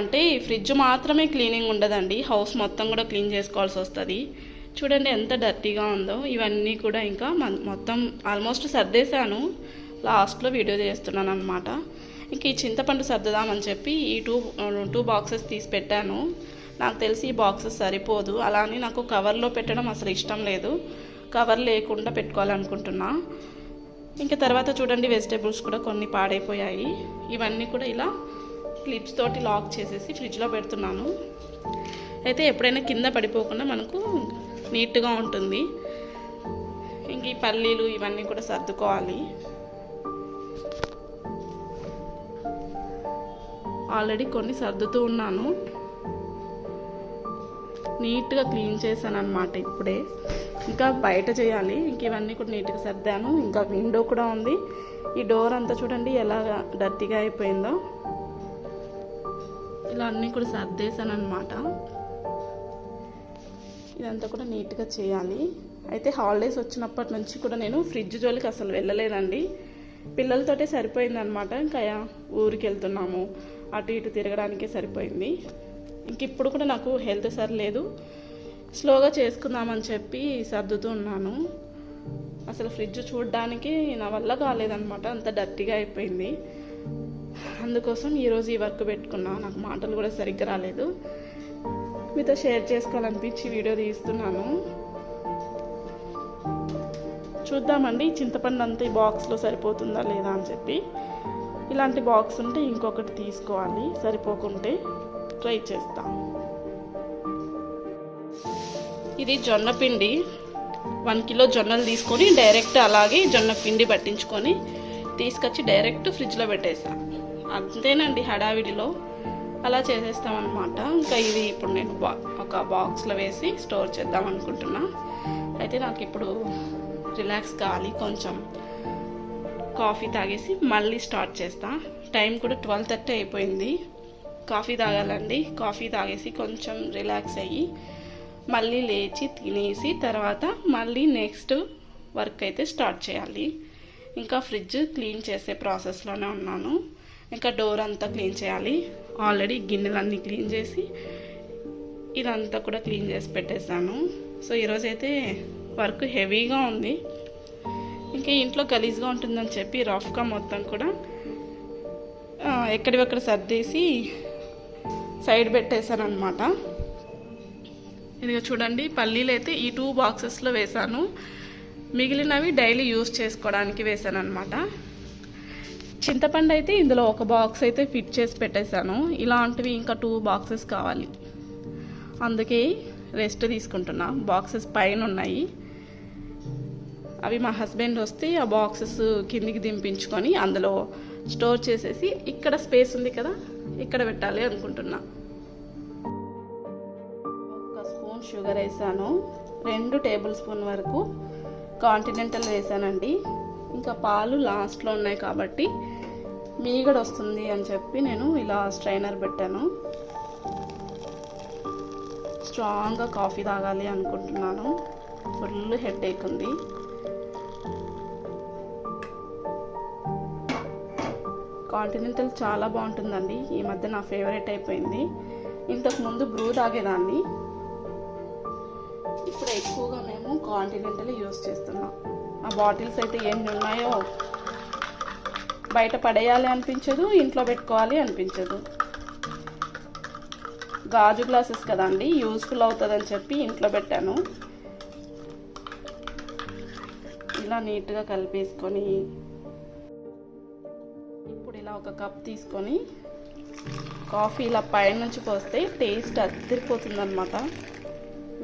అంటే ఈ ఫ్రిడ్జ్ మాత్రమే క్లీనింగ్ ఉండదండి. హౌస్ మొత్తం కూడా క్లీన్ చేసుకోవాల్సి వస్తుంది. చూడండి ఎంత డర్టీగా ఉందో. ఇవన్నీ కూడా ఇంకా మొత్తం ఆల్మోస్ట్ సర్దేశాను. లాస్ట్లో వీడియో చేస్తున్నాను అనమాట ఇంక ఈ చింతపండు సర్దుదామని చెప్పి ఈ టూ టూ బాక్సెస్ తీసి పెట్టాను. నాకు తెలిసి ఈ బాక్సెస్ సరిపోదు. అలా అని నాకు కవర్లో పెట్టడం అసలు ఇష్టం లేదు. కవర్ లేకుండా పెట్టుకోవాలనుకుంటున్నా. ఇంకా తర్వాత చూడండి వెజిటేబుల్స్ కూడా కొన్ని పాడైపోయాయి. ఇవన్నీ కూడా ఇలా క్లిప్స్ తోటి లాక్ చేసేసి ఫ్రిడ్జ్లో పెడుతున్నాను. అయితే ఎప్పుడైనా కింద పడిపోకుండా మనకు నీట్గా ఉంటుంది. ఇంక ఈ పల్లీలు ఇవన్నీ కూడా సర్దుకోవాలి. ఆల్రెడీ కొన్ని సర్దుతూ ఉన్నాను. నీట్గా క్లీన్ చేశాను అనమాట ఇప్పుడే. ఇంకా బయట చేయాలి. ఇంక ఇవన్నీ కూడా నీట్గా సర్దాను. ఇంకా విండో కూడా ఉంది. ఈ డోర్ అంతా చూడండి ఎలా డర్టీగా అయిపోయిందో. ఇలా అన్నీ కూడా సర్దేశాను అనమాట ఇదంతా కూడా నీట్గా చేయాలి. అయితే హాలిడేస్ వచ్చినప్పటి నుంచి కూడా నేను ఫ్రిడ్జ్ జోలికి అసలు వెళ్ళలేదండి. పిల్లలతోటే సరిపోయిందనమాట ఇంకా ఊరికి వెళ్తున్నాము. అటు ఇటు తిరగడానికే సరిపోయింది. ఇంక ఇప్పుడు కూడా నాకు హెల్త్ సరిలేదు స్లోగా చేసుకుందామని చెప్పి సర్దుతూ ఉన్నాను. అసలు ఫ్రిడ్జ్ చూడడానికి నా వల్ల కాలేదనమాట అంత డర్టీగా అయిపోయింది. అందుకోసం ఈరోజు ఈ వర్క్ పెట్టుకున్నా. నాకు మాటలు కూడా సరిగ్గా రాలేదు. మీతో షేర్ చేసుకోవాలనిపించి వీడియో తీస్తున్నాను. చూద్దామండి చింతపండు అంతా ఈ బాక్స్లో సరిపోతుందా లేదా అని చెప్పి. ఇలాంటి బాక్స్ ఉంటే ఇంకొకటి తీసుకోవాలి. సరిపోకుంటే ట్రై చేస్తాం. ఇది జొన్న పిండి. వన్ కిలో జొన్నలు తీసుకొని డైరెక్ట్ అలాగే జొన్న పిండి పట్టించుకొని తీసుకొచ్చి డైరెక్ట్ ఫ్రిడ్జ్లో పెట్టేసా. అంతేనండి హడావిడిలో. అలా చేసేస్తామన్నమాట. ఇంకా ఇది ఇప్పుడు నేను బా ఒక బాక్స్లో వేసి స్టోర్ చేద్దాం అనుకుంటున్నా. అయితే నాకు ఇప్పుడు రిలాక్స్ కావాలి. కొంచెం కాఫీ తాగేసి మళ్ళీ స్టార్ట్ చేస్తా. టైం కూడా ట్వెల్వ్ థర్టీ అయిపోయింది. కాఫీ తాగాలండి. కాఫీ తాగేసి కొంచెం రిలాక్స్ అయ్యి మళ్ళీ లేచి తినేసి తర్వాత మళ్ళీ నెక్స్ట్ వర్క్ అయితే స్టార్ట్ చేయాలి. ఇంకా ఫ్రిడ్జ్ క్లీన్ చేసే ప్రాసెస్లోనే ఉన్నాను. ఇంకా డోర్ అంతా క్లీన్ చేయాలి. ఆల్రెడీ గిన్నెలన్నీ క్లీన్ చేసి ఇదంతా కూడా క్లీన్ చేసి పెట్టేశాను. సో ఈరోజైతే వర్క్ హెవీగా ఉంది. ఇంకా ఇంట్లో గలీజ్గా ఉంటుందని చెప్పి రఫ్గా మొత్తం కూడా ఎక్కడివక్కడ సర్దేసి సైడ్ పెట్టేశాను అనమాట ఇదిగో చూడండి పల్లీలు అయితే ఈ టూ బాక్సెస్లో వేశాను. మిగిలినవి డైలీ యూస్ చేసుకోవడానికి వేశాను అనమాట చింతపండు అయితే ఇందులో ఒక బాక్స్ అయితే ఫిట్ చేసి పెట్టేశాను. ఇలాంటివి ఇంకా టూ బాక్సెస్ కావాలి. అందుకే రెస్ట్ తీసుకుంటున్నా. బాక్సెస్ పైన ఉన్నాయి. అవి మా హస్బెండ్ వస్తే ఆ బాక్సెస్ కిందికి దింపించుకొని అందులో స్టోర్ చేసేసి ఇక్కడ స్పేస్ ఉంది కదా ఇక్కడ పెట్టాలి అనుకుంటున్నా. ఒక స్పూన్ షుగర్ వేసాను. రెండు టేబుల్ స్పూన్ వరకు కాంటినెంటల్ వేసానండి. ఇంకా పాలు లాస్ట్లో ఉన్నాయి కాబట్టి మీగడ వస్తుంది అని చెప్పి నేను ఇలా స్ట్రైనర్ పెట్టాను. స్ట్రాంగ్గా కాఫీ తాగాలి అనుకుంటున్నాను. ఫుల్ హెడ్ ఏక్ ఉంది. కాంటినెంటల్ చాలా బాగుంటుందండి. ఈ మధ్య నా ఫేవరెట్ అయిపోయింది. ఇంతకు ముందు బ్రూ తాగేదాన్ని. ఇప్పుడు ఎక్కువగా మేము కాంటినెంటల్ యూస్ చేస్తున్నాం. ఆ బాటిల్స్ అయితే ఎన్ని ఉన్నాయో బయట పడేయాలి అనిపించదు ఇంట్లో పెట్టుకోవాలి అనిపించదు. గాజు గ్లాసెస్ కదండి యూస్ఫుల్ అవుతుందని చెప్పి ఇంట్లో పెట్టాను. ఇలా నీట్గా కలిపేసుకొని ఇప్పుడు ఇలా ఒక కప్ తీసుకొని కాఫీ ఇలా పైనుంచి పోస్తే టేస్ట్ అదిరిపోతుంది అనమాట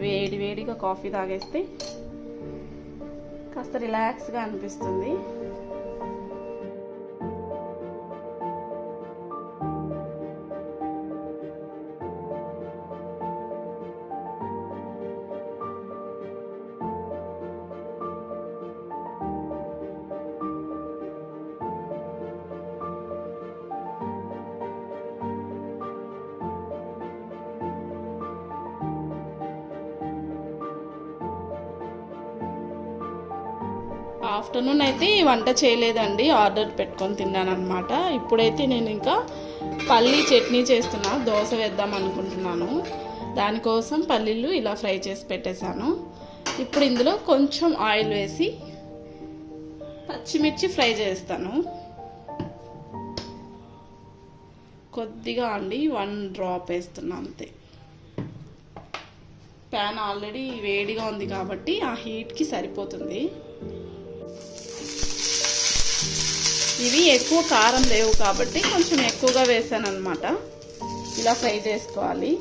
వేడి వేడిగా కాఫీ తాగేస్తే కాస్త రిలాక్స్గా అనిపిస్తుంది. ఆఫ్టర్నూన్ అయితే వంట చేయలేదండి. ఆర్డర్ పెట్టుకొని తిన్నాను అనమాట ఇప్పుడైతే నేను ఇంకా పల్లీ చట్నీ చేస్తున్నా. దోశ వేద్దాం అనుకుంటున్నాను. దానికోసం పల్లీలు ఇలా ఫ్రై చేసి పెట్టేశాను. ఇప్పుడు ఇందులో కొంచెం ఆయిల్ వేసి పచ్చిమిర్చి ఫ్రై చేస్తాను. కొద్దిగా అండి. వన్ డ్రాప్ వేస్తున్నా అంతే. ప్యాన్ ఆల్రెడీ వేడిగా ఉంది కాబట్టి ఆ హీట్కి సరిపోతుంది. ఇవి ఎక్కువ కారం లేవు కాబట్టి కొంచెం ఎక్కువగా వేసాను అనమాట ఇలా ఫ్రై చేసుకోవాలి.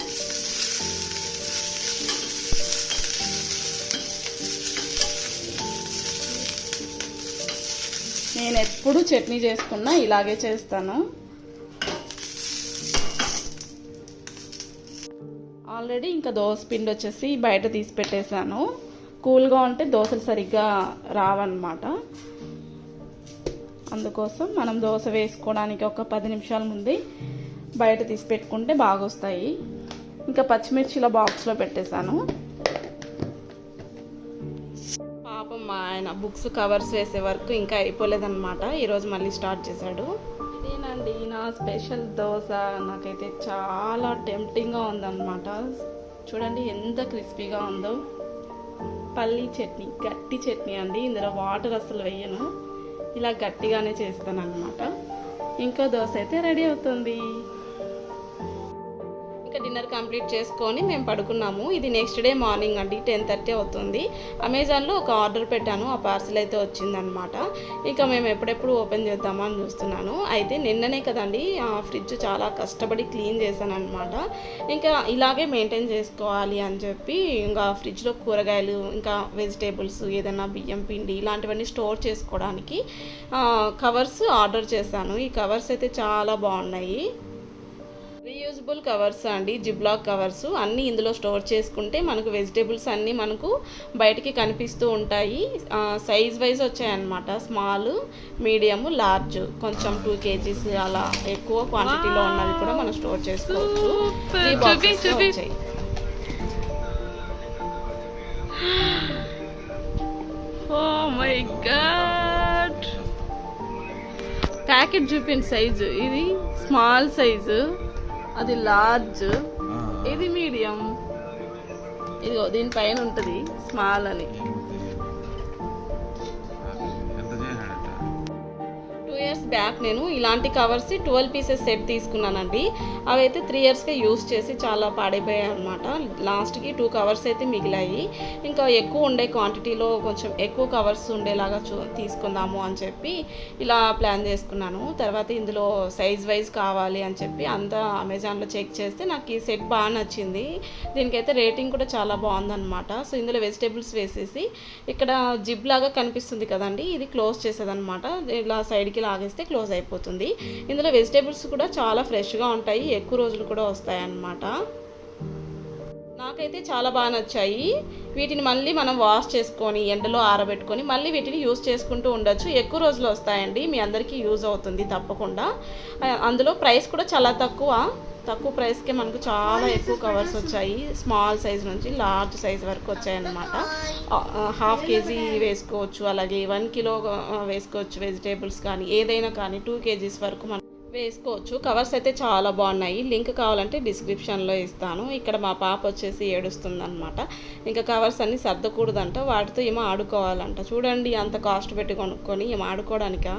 నేను ఎప్పుడు చట్నీ చేసుకున్నా ఇలాగే చేస్తాను. ఆల్రెడీ ఇంకా దోశ పిండి వచ్చేసి బయట తీసి పెట్టేశాను. కూల్గా ఉంటే దోశలు సరిగ్గా రావన్నమాట. అందుకోసం మనం దోశ వేసుకోవడానికి ఒక పది నిమిషాల ముందే బయట తీసి పెట్టుకుంటే బాగా వస్తాయి ఇంకా పచ్చిమిర్చిలో బాక్స్లో పెట్టేశాను. పాపం మా ఆయన బుక్స్ కవర్స్ వేసే వరకు ఇంకా అయిపోలేదన్నమాట. ఈరోజు మళ్ళీ స్టార్ట్ చేశాడు. ఇదేనండి నా స్పెషల్ దోశ. నాకైతే చాలా టెంప్టింగ్గా ఉందన్నమాట. చూడండి ఎంత క్రిస్పీగా ఉందో. పల్లీ చట్నీ గట్టి చట్నీ అండి. ఇందులో వాటర్ అసలు వేయను. ఇలా గట్టిగానే చేస్తాను అనమాట ఇంకో దోశ అయితే రెడీ అవుతుంది. ఇంకా డిన్నర్ కంప్లీట్ చేసుకొని మేము పడుకున్నాము. ఇది నెక్స్ట్ డే మార్నింగ్ అండి టెన్ థర్టీ అవుతుంది. అమెజాన్లో ఒక ఆర్డర్ పెట్టాను ఆ పార్సిల్ అయితే వచ్చిందనమాట ఇంకా మేము ఎప్పుడెప్పుడు ఓపెన్ చేద్దామా అని చూస్తున్నాను. అయితే నిన్ననే కదండి ఆ ఫ్రిడ్జ్ చాలా కష్టపడి క్లీన్ చేశాను అనమాట ఇంకా ఇలాగే మెయింటైన్ చేసుకోవాలి అని చెప్పి ఇంకా ఫ్రిడ్జ్లో కూరగాయలు ఇంకా వెజిటేబుల్స్ ఏదైనా బియ్యం పిండి ఇలాంటివన్నీ స్టోర్ చేసుకోవడానికి కవర్స్ ఆర్డర్ చేశాను. ఈ కవర్స్ అయితే చాలా బాగున్నాయి. రీయూజబుల్ కవర్స్ అండి జిబ్లాక్ కవర్స్ అన్నీ ఇందులో స్టోర్ చేసుకుంటే మనకు వెజిటేబుల్స్ అన్నీ మనకు బయటికి కనిపిస్తూ ఉంటాయి. సైజ్ వైజ్ వచ్చాయన్నమాట స్మాల్ మీడియం లార్జ్ కొంచెం టూ కేజీస్ అలా ఎక్కువ క్వాంటిటీలో ఉన్నవి కూడా మనం స్టోర్ చేసుకోవచ్చు. త్రీ బాక్సెస్ వచ్చాయి. ప్యాకెట్ చూపించండి సైజు ఇది స్మాల్ సైజు అది లార్జ్ ఇది మీడియం ఇదిగో దీనిపైన ఉంటుంది స్మాల్ అని. ఇయర్స్ బ్యాక్ నేను ఇలాంటి కవర్స్ ట్వెల్వ్ పీసెస్ సెట్ తీసుకున్నానండి. అవి అయితే త్రీ ఇయర్స్గా యూస్ చేసి చాలా పాడైపోయాయి అనమాట లాస్ట్కి టూ కవర్స్ అయితే మిగిలాయి. ఇంకా ఎక్కువ ఉండే క్వాంటిటీలో కొంచెం ఎక్కువ కవర్స్ ఉండేలాగా చూ తీసుకుందాము అని చెప్పి ఇలా ప్లాన్ చేసుకున్నాను. తర్వాత ఇందులో సైజ్ వైజ్ కావాలి అని చెప్పి అంతా అమెజాన్లో చెక్ చేస్తే నాకు ఈ సెట్ బాగా నచ్చింది. దీనికైతే రేటింగ్ కూడా చాలా బాగుందన్నమాట. సో ఇందులో వెజిటేబుల్స్ వేసేసి ఇక్కడ జిబ్ లాగా కనిపిస్తుంది కదండి. ఇది క్లోజ్ చేసేదన్నమాట. ఇలా సైడ్కి లాగేస్తే క్లోజ్ అయిపోతుంది. ఇందులో వెజిటేబుల్స్ కూడా చాలా ఫ్రెష్గా ఉంటాయి. ఎక్కువ రోజులు కూడా వస్తాయి అన్నమాట నాకైతే చాలా బాగా నచ్చాయి. వీటిని మళ్ళీ మనం వాష్ చేసుకొని ఎండలో ఆరబెట్టుకొని మళ్ళీ వీటిని యూజ్ చేసుకుంటూ ఉండొచ్చు. ఎక్కువ రోజులు వస్తాయండి. మీ అందరికీ యూజ్ అవుతుంది తప్పకుండా. అందులో ప్రైస్ కూడా చాలా తక్కువ. తక్కువ ప్రైస్కే మనకు చాలా ఎక్కువ కవర్స్ వచ్చాయి. స్మాల్ సైజ్ నుంచి లార్జ్ సైజ్ వరకు వచ్చాయన్నమాట. హాఫ్ కేజీ వేసుకోవచ్చు. అలాగే వన్ కిలో వేసుకోవచ్చు వెజిటేబుల్స్ కానీ ఏదైనా కానీ టూ కేజీస్ వరకు మనం వేసుకోవచ్చు. కవర్స్ అయితే చాలా బాగున్నాయి. లింక్ కావాలంటే డిస్క్రిప్షన్లో ఇస్తాను. ఇక్కడ మా పాప వచ్చేసి ఏడుస్తుందనమాట ఇంకా కవర్స్ అన్నీ సర్దకూడదంట. వాటితో ఏమో ఆడుకోవాలంట. చూడండి అంత కాస్ట్ పెట్టి కొనుక్కొని ఏమో ఆడుకోవడానికా?